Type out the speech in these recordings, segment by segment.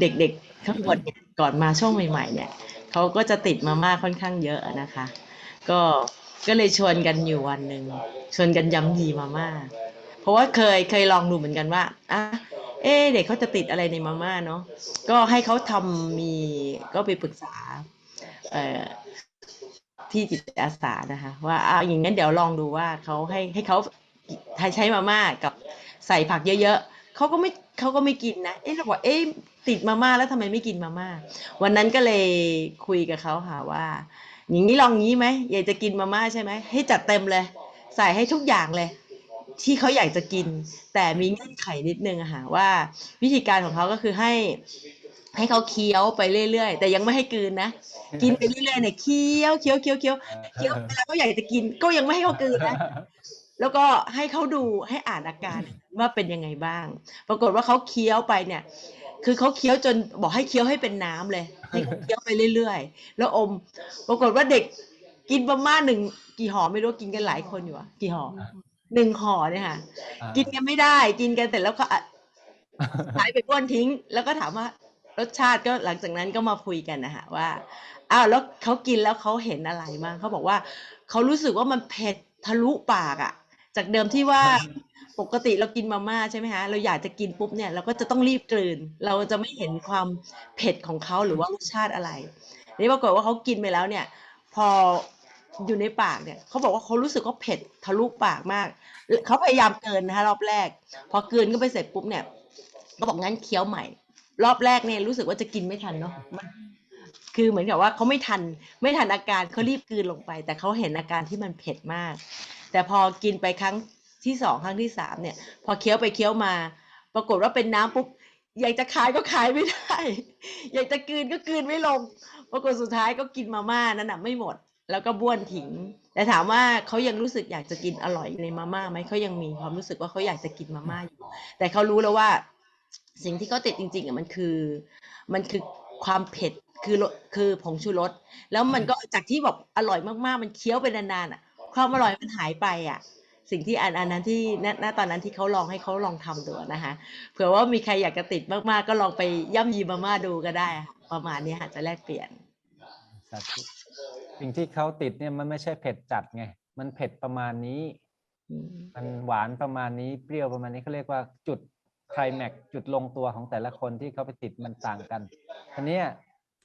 เด็กๆทั้งหมดเนี่ยก่อนมาช่วงใหม่ ๆ เนี่ยเขาก็จะติดมาม่าค่อนข้างเยอะนะคะ ก็ก็เลยชวนกันอยู่วันหนึ่งชวนกันยำยีมาม่าเพราะว่าเคยเคยลองดูเหมือนกันว่าอะเอ๊เด็กเขาจะติดอะไรในมาม่าเนาะก็ให้เขาทำมีก็ไปปรึกษาเอ่อที่จิตอาสานะคะ ว่าอะอย่างนั้นเดี๋ยวลองดูว่าเขาให้ให้เขาใช้มาม่ากับใส่ผักเยอะๆ เขาก็ไม่เขาก็ไม่กินนะ เอ๊ะเราบอกเอ๊ะติดมาม่าแล้วทำไมไม่กินมาม่า วันนั้นก็เลยคุยกับเขาค่ะว่า อย่างนี้ลองงี้ไหมอยากจะกินมาม่าใช่ไหมให้จัดเต็มเลย ใส่ให้ทุกอย่างเลย ที่เขาอยากจะกิน แต่มีเงื่อนไขนิดนึงอะค่ะว่า วิธีการของเขาก็คือให้ให้เขาเคี้ยวไปเรื่อย ๆ แต่ยังไม่ให้กลืนนะ กินไปเรื่อยๆเนี่ยเคี้ยวเคี้ยวเคี้ยวเคี้ยวเคี้ยวเวลาเขาอยากจะกินก็ยังไม่ให้เขากลืนนะ แล้วก็ให้เขาดูให้อ่านอาการว่าเป็นยังไงบ้าง ปรากฏว่าเขาเคี้ยวไปเนี่ย คือเขาเคี้ยวจนบอกให้เคี้ยวให้เป็นน้ำเลยให้เขาเคี้ยวไปเรื่อยๆ แล้วอม ปรากฏว่าเด็กกินประมาณหนึ่งกี่ห่อไม่รู้กินกันหลายคนอยู่อะกี่ห่อหนึ่งห่อเนี่ยค่ะ กินกันไม่ได้กินกันเสร็จแล้วก็อะหายไปบ้วนทิ้ง แล้วก็ถามว่ารสชาติก็หลังจากนั้นก็มาคุยกันนะคะว่าอ้าวแล้วเขากินแล้วเขาเห็นอะไรมางเขาบอกว่าเขารู้สึกว่ามันเผ็ดทะลุปากอะ จากเดิมที่ว่าปกติเรากินมาม่าใช่ไหมคะเราอยากจะกินปุ๊บเนี่ยเราก็จะต้องรีบกลืน เราจะไม่เห็นความเผ็ดของเขาหรือว่ารสชาติอะไรนี่ปรากฏว่าเขากินไปแล้วเนี่ย พออยู่ในปากเนี่ยเขาบอกว่าเขารู้สึกว่าเผ็ดทะลุปากมากเขาพยายามเกินนะคะรอบแรก พอเกินก็ไปเสร็จปุ๊บเนี่ยก็บอกงั้นเคี้ยวใหม่ รอบแรกเนี่ยรู้สึกว่าจะกินไม่ทันเนาะมันคือเหมือนกับว่าเขาไม่ทันไม่ทันอาการเขารีบกลืนลงไป แต่เขาเห็นอาการที่มันเผ็ดมาก แต่พอกินไปครั้งที่สองครั้งที่สามเนี่ย พอเคี้ยวไปเคี้ยวมา ปรากฏว่าเป็นน้ำปุ๊บอยากจะคายก็คายไม่ได้ อยากจะกืนก็กืนไม่ลง ปรากฏสุดท้ายก็กินมาม่านั้นน่ะไม่หมด แล้วก็บ้วนทิ้งแต่ถามว่าเขายังรู้สึกอยากจะกินอร่อยในมาม่าไหมเขายังมีความรู้สึกว่าเขาอยากจะกินมาม่าอยู่ แต่เขารู้แล้วว่า สิ่งที่เขาติดจริงๆอะมันคือ มันคือความเผ็ดคือคือผงชูรสแล้วมันก็จากที่แบบอร่อยมากๆ มันเคี้ยวไปนานๆอะ ความอร่อยมันหายไปอะ สิ่งที่อันอันนั้นที่ณตอนนั้นที่เขาลองให้เขาลองทำดูนะคะเผื่อว่ามีใครอยากจะติดมากๆ ก็ลองไปย่ำยีมาม่าดูก็ได้ ประมาณนี้ค่ะจะแลกเปลี่ยนสิ่งที่เขาติดเนี่ยมันไม่ใช่เผ็ดจัดไง มันเผ็ดประมาณนี้ มันหวานประมาณนี้เปรี้ยวประมาณนี้เขาเรียกว่าจุดไคลแม็กจุดลงตัวของแต่ละคนที่เขาไปติดมันต่างกันทีนี้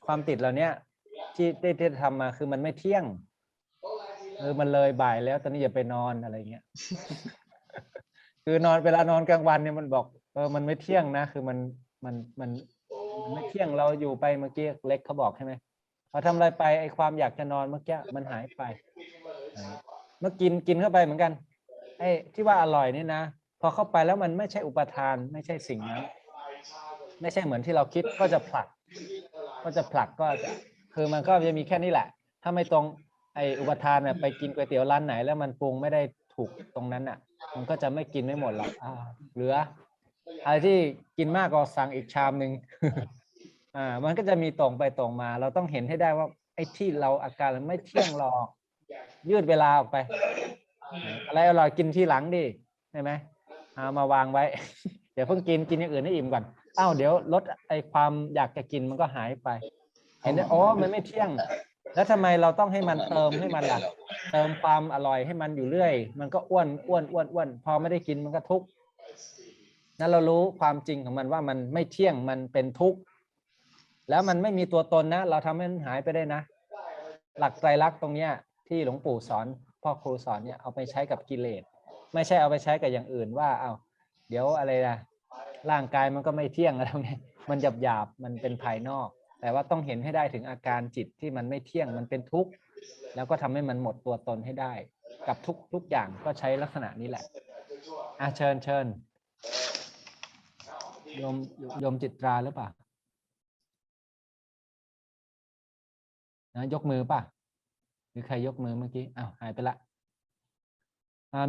ความติดเหล่าเนี้ยที่ได้ทำมาคือมันไม่เที่ยง เออมันเลยบ่ายแล้ว ตอนนี้อย่าไปนอนอะไรเงี้ย คือนอนเวลานอนกลางวันเนี่ยมันบอกเออมันไม่เที่ยงนะ คือมันมันมันมันไม่เที่ยงเราอยู่ไปเมื่อกี้เล็กเขาบอกใช่ไหมพอทำอะไรไปไอความอยากจะนอนเมื่อกี้มันหายไป เมื่อกินกินเข้าไปเหมือนกันไอ้ที่ว่าอร่อยนี่นะพอเข้าไปแล้วมันไม่ใช่อุปทาน ไม่ใช่สิ่งนั้น ไม่ใช่เหมือนที่เราคิดก็จะผลัก ก็จะผลักก็จะคือมันก็จะมีแค่นี้แหละ ถ้าไม่ตรง ไอ้อุปทานเนี่ยไปกินก๋วยเตี๋ยวร้านไหน แล้วมันปรุงไม่ได้ถูกตรงนั้นอะ มันก็จะไม่กินไม่หมดหรอกอ่าเหลืออะไรที่กินมากก็สั่งอีกชามหนึ่งอ่า มันก็จะมีตรงไปตรงมา เราต้องเห็นให้ได้ว่าไอ้ที่เราอาการมันไม่เที่ยงหรอกยืดเวลาออกไป อะไรอร่อยกินที่หลังดิใช่ไหมเอามาวางไว้ เดี๋ยวเพิ่งกินกินอย่างอื่นให้อิ่มก่อนอ้าวเดี๋ยวลดไอความอยากจะกินมันก็หายไป เห็นได้อ๋อมันไม่เที่ยง แล้วทำไมเราต้องให้มันเติมให้มันล่ะ เติมความอร่อยให้มันอยู่เรื่อย มันก็อ้วนอ้วนอ้วนอ้วนพอไม่ได้กินมันก็ทุกข์นั้นเรารู้ความจริงของมันว่ามันไม่เที่ยงมันเป็นทุกข์แล้วมันไม่มีตัวตนนะ เราทำให้มันหายไปได้นะ หลักไตรลักษณ์ตรงเนี้ย ที่หลวงปู่สอนพ่อครูสอนเนี่ยเอาไปใช้กับกิเลสไม่ใช่เอาไปใช้กับอย่างอื่นว่าเอาเดี๋ยวอะไรนะร่างกายมันก็ไม่เที่ยงอะไรพวกนี้มันหยาบหยาบๆมันเป็นภายนอก แต่ว่าต้องเห็นให้ได้ถึงอาการจิตที่มันไม่เที่ยงมันเป็นทุกข์แล้วก็ทำให้มันหมดตัวตนให้ได้ กับทุกทุกอย่างก็ใช้ลักษณะนี้แหละอะเชิญเชิญโยมโยมจิตราหรือเปล่านะยกมือป่ะหรือใครยกมือเมื่อกี้อ้าวหายไปละ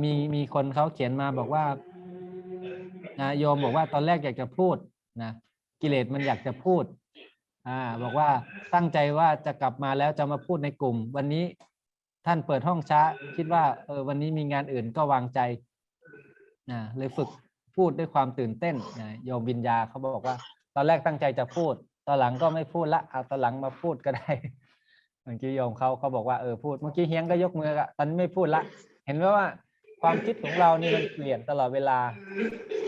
มีมีคนเขาเขียนมาบอกว่านะโยมบอกว่าตอนแรกอยากจะพูดนะกิเลสมันอยากจะพูด อ่าบอกว่าตั้งใจว่าจะกลับมาแล้วจะมาพูดในกลุ่ม วันนี้ท่านเปิดห้องช้า คิดว่าเออวันนี้มีงานอื่นก็วางใจนะเลยฝึกพูดด้วยความตื่นเต้นนะโยมวิญญาเขาบอกว่า ตอนแรกตั้งใจจะพูด ตอนหลังก็ไม่พูดละเอาตอนหลังมาพูดก็ได้เมื่อกี้โยมเขาเขาบอกว่าเออพูดเมื่อกี้เฮียงก็ยกมืออะตอนนี้ไม่พูดละ เห็นไหมว่าความคิดของเรานี่มันเปลี่ยนตลอดเวลา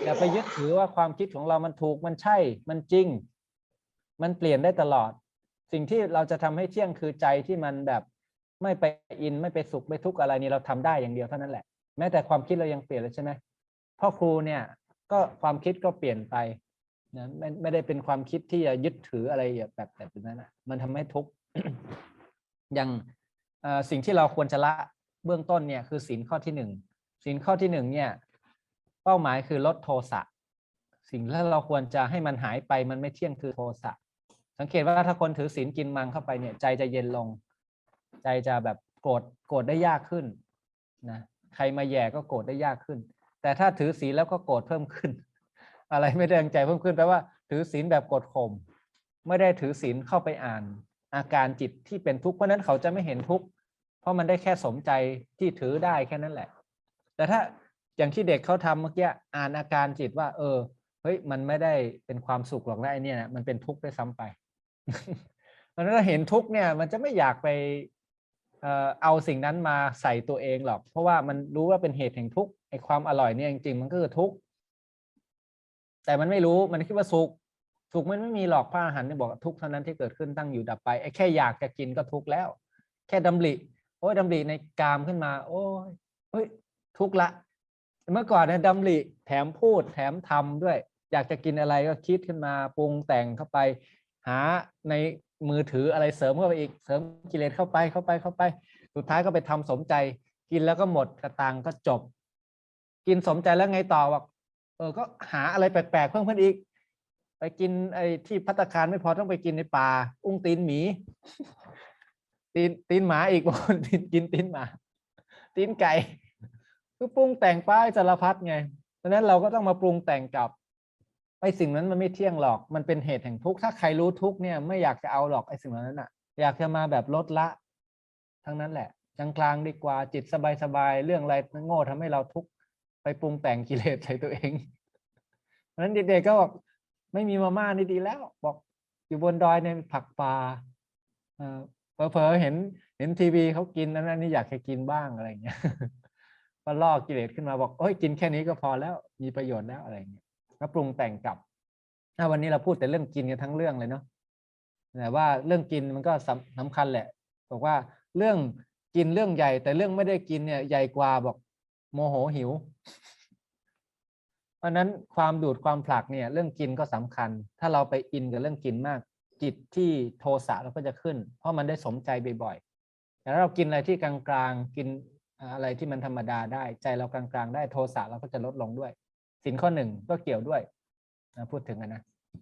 อย่าไปยึดถือว่าความคิดของเรามันถูกมันใช่มันจริง มันเปลี่ยนได้ตลอด สิ่งที่เราจะทำให้เที่ยงคือใจที่มันแบบไม่ไปอินไม่ไปสุขไม่ทุกข์อะไรนี่เราทำได้อย่างเดียวเท่านั้นแหละ แม้แต่ความคิดเรายังเปลี่ยนเลยใช่ไหมพ่อครูเนี่ยก็ความคิดก็เปลี่ยนไปนะไม่ไม่ได้เป็นความคิดที่จะยึดถืออะไรแบบแบบนั้นนะมันทำให้ทุกข์อย่างสิ่งที่เราควรจะละเบื้องต้นเนี่ยคือศีลข้อที่หนึ่งศีลข้อที่หนึ่งเนี่ย เป้าหมายคือลดโทสะสิ่งที่เราควรจะให้มันหายไปมันไม่เที่ยงคือโทสะ สังเกตว่าถ้าคนถือศีลกินมังเข้าไปเนี่ย ใจจะเย็นลง ใจจะแบบโกรธโกรธได้ยากขึ้นนะใครมาแย่ก็โกรธได้ยากขึ้น แต่ถ้าถือศีลแล้วก็โกรธเพิ่มขึ้น อะไรไม่ได้งใจเพิ่มขึ้นแปลว่า ถือศีลแบบกดข่มไม่ได้ถือศีลเข้าไปอ่าน อาการจิตที่เป็นทุกข์เพราะนั้นเขาจะไม่เห็นทุกข์เพราะมันได้แค่สมใจที่ถือได้แค่นั้นแหละ แต่ถ้าอย่างที่เด็กเขาทำเมื่อกี้อ่านอาการจิตว่า เออเฮ้ยมันไม่ได้เป็นความสุขหรอกนะไอเนี่ยนะมันเป็นทุกข์ด้วยซ้ำไป เพราะฉะนั้นถ้าเห็นทุกเนี่ยมันจะไม่อยากไปเอาสิ่งนั้นมาใส่ตัวเองหรอก เพราะว่ามันรู้ว่าเป็นเหตุแห่งทุกข์ไอความอร่อยเนี่ยจริงๆมันก็คือทุกข์แต่มันไม่รู้มันคิดว่าสุขสุขมันไม่มีหรอกพระอรหันต์เนี่ยบอกทุกข์เท่านั้นที่เกิดขึ้นตั้งอยู่ดับไปไอ้แค่อยากจะกินก็ทุกข์แล้ว แค่ดำริโอ้ยดำริในกามขึ้นมา โอ้ยเฮ้ยทุกข์ละเมื่อก่อนเนี่ยดำริแถมพูดแถมทำด้วย อยากจะกินอะไรก็คิดขึ้นมาปรุงแต่งเข้าไป หาในมือถืออะไรเสริมเข้าไปอีกเสริมกิเลสเข้าไปเข้าไปเข้าไป สุดท้ายก็ไปทำสมใจ กินแล้วก็หมดกระตังก็จบ กินสมใจแล้วไงต่อบอกเออก็หาอะไรแปลกๆเพิ่มขึ้นอีก ไปกินไอ้ที่พัตตาคารไม่พอต้องไปกินในป่า อุ้งตีนหมี ตีนตีนหมาอีกบนตีนกินตีนหมา ตีนไก่คือปรุงแต่งป้ายสารพัดไงเพราะฉะนั้นเราก็ต้องมาปรุงแต่งกับ ไอ้สิ่งนั้นมันไม่เที่ยงหรอก มันเป็นเหตุแห่งทุกข์ ถ้าใครรู้ทุกข์เนี่ยไม่อยากจะเอาหรอกไอ้สิ่งเหล่านั้นอะ อยากจะมาแบบลดละ ทั้งนั้นแหละกลางดีกว่าจิตสบายๆเรื่องอะไรโง่ทำให้เราทุกข์ไปปรุงแต่งกิเลสใส่ตัวเองเพราะฉะนั้นเด็กๆก็บอกไม่มีมาม่านี่ดีแล้ว บอกอยู่บนดอยในผักปลาเออเผลอๆเห็นเห็นทีวีเขากินนั้นนี่อยากจะกินบ้างอะไรอย่างเงี้ยก็ล่อกิเลสขึ้นมาบอกโอ้ยกินแค่นี้ก็พอแล้วมีประโยชน์แล้วอะไรอย่างเงี้ย ก็ปรุงแต่งกลับวันนี้เราพูดแต่เรื่องกินกันทั้งเรื่องเลยเนาะแต่ว่าเรื่องกินมันก็สำสำคัญแหละบอกว่าเรื่องกินเรื่องใหญ่ แต่เรื่องไม่ได้กินเนี่ยใหญ่กว่าบอกโมโหหิว เพราะนั้นความดูดความผลักเนี่ย เรื่องกินก็สำคัญ ถ้าเราไปอินกับเรื่องกินมาก จิตที่โทสะเราก็จะขึ้น เพราะมันได้สมใจบ่อยๆแต่เรากินอะไรที่กลางๆกินอะไรที่มันธรรมดาได้ ใจเรากลางๆ ได้โทสะเราก็จะลดลงด้วย สินข้อหนึ่งก็เกี่ยวด้วยนะพูดถึงกันนะ